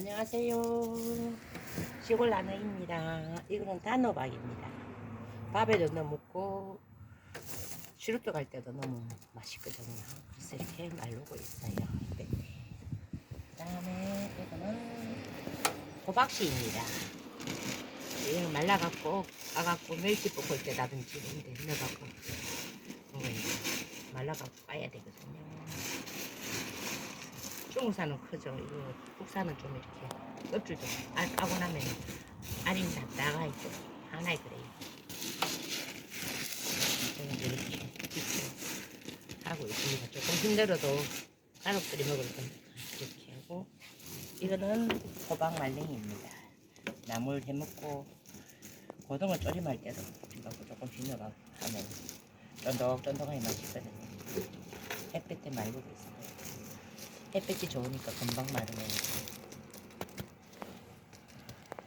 안녕하세요. 시골 나누입니다. 이거는 단호박입니다. 밥에도 넣어 먹고 시루떡 할 때도 너무 맛있거든요. 그래서 이렇게 말르고 있어요. 네. 그다음에 이거는 호박씨입니다. 이거는 말라갖고 까갖고 멸치 볶을 때라든지 이런 데 넣어갖고 말라갖고 까야 되거든요. 중국산은 크죠. 이거 국산은 좀 이렇게 껍질 좀 알, 까고 나면 알이 다 나가 있고 하나에 그래요. 이렇게 하고 있습니다. 조금 힘들어도 가족들이 먹을 거니까 이렇게 하고 이거는 호박 말랭이입니다. 나물 해먹고 고등어 조림할 때도 이거 조금 비벼가 하면 쫀득쫀득하게 맛있거든요. 햇볕에 말고 있어요. 햇볕이 좋으니까 금방 마르네.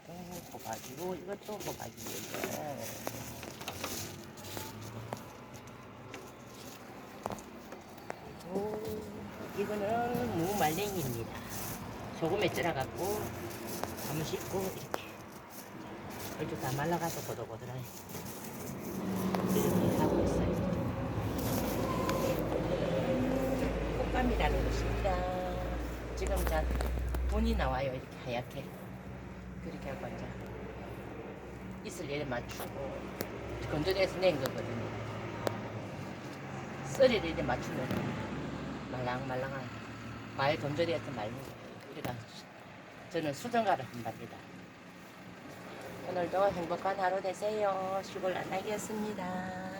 또 호박이고 이것도 호박이에요. 그리고 이거는 무 말랭이입니다. 소금에 찔러갖고 한번 씻고 이렇게 얼추 다 말라가서 고들고들하게 이렇게 하고 있어요. 꽃감이라는 것입니다. 지금 자 돈이 나와요 이렇게 하얗게 그렇게 하고 이제 이슬 일에 맞추고 건조대에서 낸 거거든요. 썰이를 이제 맞추면 말랑말랑한 과일 건조대에서 거예요. 우리가 저는 수정가를 한답니다. 오늘도 행복한 하루 되세요. 시골 안나기였습니다.